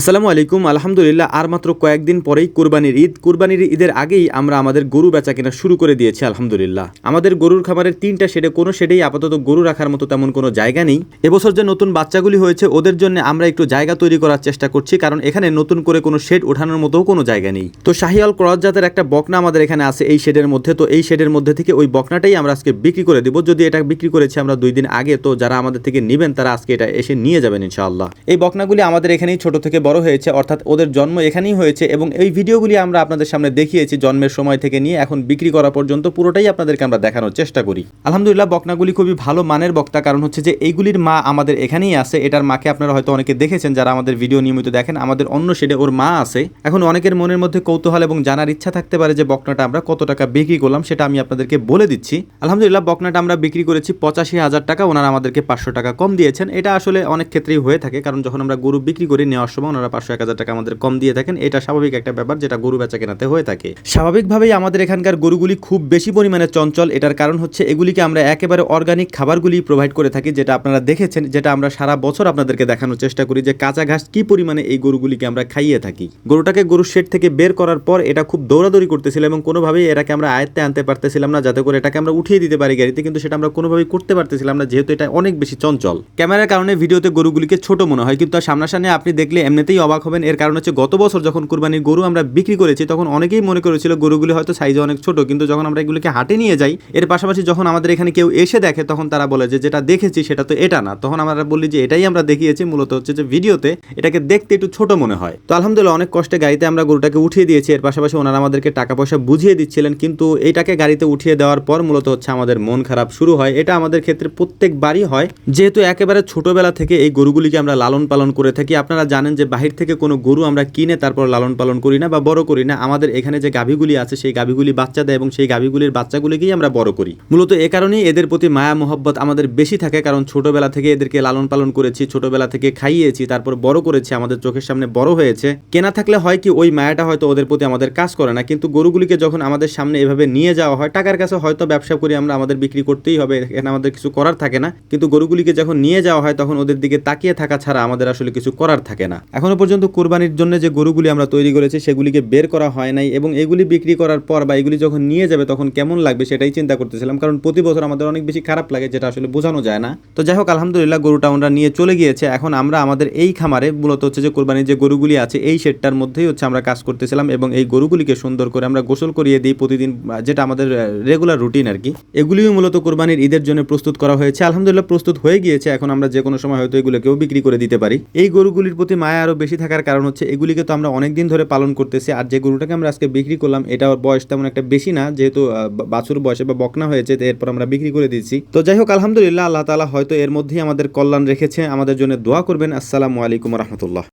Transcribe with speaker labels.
Speaker 1: আসসালামু আলাইকুম, আলহামদুলিল্লাহ, আর মাত্র কয়েকদিন পরেই কুরবানির ঈদ। কুরবানির ঈদের আগেই আমরা আমাদের গরু বেচা কেনা শুরু করে দিয়েছি, আলহামদুলিল্লাহ। আমাদের গরুর খামারের তিনটা শেডে কোনো শেডেই আপাতত গরু রাখার মতো তেমন কোনো জায়গা নেই। এবছর যে নতুন বাচ্চাগুলি হয়েছে, ওদের জন্য আমরা একটু জায়গা তৈরি করার চেষ্টা করছি, কারণ এখানে নতুন করে কোনো শেড ওঠানোর মতো কোনো জায়গা নেই। তো শাহিয়াল ক্রস জাতের একটা বকনা আমাদের এখানে আছে এই শেডের মধ্যে। তো এই শেডের মধ্যে থেকে ওই বকনাটাই আমরা আজকে বিক্রি করে দিব। যদি এটা বিক্রি করেছি আমরা দুই দিন আগে, তো যারা আমাদের থেকে নেবেন, তারা আজকে এটা এসে নিয়ে যাবেন, ইনশাআল্লাহ। এই বকনাগুলি আমাদের এখানেই ছোট থেকে বড় হয়েছে, অর্থাৎ ওদের জন্ম এখানেই হয়েছে এবং এই ভিডিওগুলি আমরা আপনাদের সামনে দেখিয়েছি জন্মের সময় থেকে নিয়ে, এখন বিক্রি করা পর্যন্ত পুরোটাই আপনাদেরকে আমরা দেখানোর চেষ্টা করি। আলহামদুলিল্লাহ, বকনাগুলি খুবই ভালো মানের বক্তা, কারণ হচ্ছে যে এইগুলির মা আমাদের এখানেই আছে, এটার মাকে আপনারা হয়তো অনেকে দেখেছেন যারা আমাদের ভিডিও নিয়মিত দেখেন, আমাদের অন্য শেডে ওর মা আছে। এখন অনেকের মনের মধ্যে কৌতূহল এবং জানার ইচ্ছা থাকতে পারে যে বকনাটা আমরা কত টাকা বিক্রি করলাম, সেটা আমি আপনাদেরকে বলে দিচ্ছি। আলহামদুলিল্লাহ, বকনাটা আমরা বিক্রি করেছি পঁচাশি হাজার টাকা, ওনারা আমাদেরকে পাঁচশো টাকা কম দিয়েছেন। এটা আসলে অনেক ক্ষেত্রেই হয়ে থাকে, কারণ যখন আমরা গরু বিক্রি করি, নেওয়ার সময় ওনারা পাঁচশো এক টাকা আমাদের কম দিয়ে থাকেন। এটা স্বাভাবিক একটা ব্যাপার যেটা গরু বেচা কেনাতে হয়ে থাকে। স্বাভাবিকভাবেই আমাদের এখানকার গরুগুলি খুব বেশি পরিমাণে চঞ্চল। এটার কারণ হচ্ছে এগুলিকে আমরা একেবারে অর্গানিক খাবারগুলি প্রোভাইড করে থাকি, যেটা আপনারা দেখেছেন, যেটা আমরা সারা বছর আপনাদেরকে দেখানোর চেষ্টা করি যে কাঁচা ঘাস কি পরিমাণে এই গরুগুলিকে আমরা খাইয়ে থাকি। গরুটাকে গরুর শেড থেকে বের করার পর এটা খুব দৌড়াদৌড়ি করতেছিল এবং কোনোভাবেই এটাকে আমরা আয়ত্তে আনতে পারতেছিলাম না, যাতে করে এটাকে আমরা উঠিয়ে দিতে পারি গাড়িতে, কিন্তু সেটা আমরা কোনোভাবেই করতে পারতেছিলাম না, যেহেতু এটা অনেক বেশি চঞ্চল। ক্যামেরার কারণে ভিডিওতে গরুগুলিকে ছোট মনে হয়, কিন্তু সামনাসামনি আপনি দেখলে এমনিতেই অবাক হবেন। এর কারণ হচ্ছে গত বছর যখন কুরবানির গরু আমরা বিক্রি করেছি, তখন অনেকেই মনে করেছিল গরুগুলি হয়তো সাইজে অনেক ছোট, কিন্তু যখন আমরা এগুলিকে হাটে নিয়ে যাই, এর পাশাপাশি যখন আমাদের এখানে কেউ এসে দেখে, তখন তারা বলে যে, যেটা দেখেছি সেটা তো এটা না। তখন আমরা বলি যে, এটাই আমরা দেখিয়েছি। মূলত হচ্ছে যে, ভিডিওতে এটাকে দেখতে একটু ছোট মনে হয়। তো আলহামদুলিল্লাহ অনেক কষ্টে গাড়িতে আমরা গরুটাকে উঠিয়ে দিয়েছি। এর পাশাপাশি ওনারা আমাদেরকে টাকা পয়সা বুঝিয়ে দিচ্ছিলেন, কিন্তু এইটাকে গাড়িতে উঠিয়ে দেওয়ার পর মূলত হচ্ছে আমাদের মন খারাপ শুরু হয়। এটা আমাদের ক্ষেত্রে প্রত্যেকবারই হয়। যেহেতু একেবারে ছোটবেলা থেকে এই গরুগুলিকে আমরা লালন পালন করে থাকি, আপনারা জানেন যে বাহির থেকে কোনো গরু আমরা কিনে তারপর লালন পালন করি না বা বড় করি না, আমাদের এখানে যে গাভীগুলি আছে, সেই গাভীগুলি বাচ্চা দেয় এবং সেই গাভীগুলির বাচ্চাগুলিকেই আমরা বড় করি। মূলত এ কারণেই এদের প্রতি মায়া, মোহব্বত আমাদের বেশি থাকে, কারণ ছোটবেলা থেকে এদেরকে লালন পালন করেছি, ছোটবেলা থেকে খাইয়েছি, তারপর বড় করেছি, আমাদের চোখের সামনে বড় হয়েছে। কেনা থাকলে হয় কি, ওই মায়াটা হয়তো ওদের প্রতি আমাদের কাজ করে না, কিন্তু গরুগুলিকে যখন আমাদের সামনে এভাবে নিয়ে যাওয়া হয়, টাকার কাছে হয়তো ব্যবসা করি আমরা আমাদের বিক্রি করতেই হবে, এখানে আমাদের কিছু করার থাকে না, কিন্তু গরুগুলিকে যখন নিয়ে যাওয়া হয়, তখন ওদের দিকে তাকিয়ে থাকা ছাড়া আমাদের আসলে কিছু করার থাকে না। এখনও পর্যন্ত কোরবানির জন্য যে গরুগুলি আমরা তৈরি করেছি, সেগুলিকে বের করা হয় নাই এবং এগুলি বিক্রি করার পর বা এগুলি যখন নিয়ে যাবে তখন কেমন লাগবে সেটাই চিন্তা করতেছিলাম। কারণ প্রতি বছর আমাদের অনেক বেশি খারাপ লাগে, যেটা আসলে বোঝানো যায় না। তো যাই হোক, আলহামদুলিল্লাহ গরুটা আমরা নিয়ে চলে গিয়েছে। এখন আমরা আমাদের এই খামারে মূলত হচ্ছে যে কোরবানির যে গরুগুলি আছে, এই শেডটার মধ্যেই হচ্ছে আমরা কাজ করতেছিলাম এবং এই গরুগুলিকে সুন্দর করে আমরা গোসল করিয়ে দিই প্রতিদিন যেটা আমাদের রেগুলার রুটিন আর কি। এগুলিও মূলত কোরবানির ঈদের জন্য প্রস্তুত করা হয়েছে। আলহামদুলিল্লাহ প্রস্তুত হয়ে গিয়েছে। এখন আমরা যে কোনো সময় হয়তো এগুলোকেও বিক্রি করে দিতে পারি। এই গরুগুলির প্রতি মায়া আরও বেশি থাকার কারণ হচ্ছে এগুলিকে তো আমরা অনেক দিন ধরে পালন করতেছি। আর যে গরুটাকে আমরা আজকে বিক্রি করলাম এটা বয়স তেমন একটা বেশি না, যেহেতু বাছুর বয়সে বা বকনা হয়েছে, তো এরপর আমরা বিক্রি করে দিচ্ছি। তো যাই হোক, আলহামদুলিল্লাহ, আল্লাহ তালা হয়তো এর মধ্যেই আমাদের কল্যাণ রেখেছে। আমাদের জন্য দোয়া করবেন। আসসালামু আলাইকুম রহমতুল্লাহ।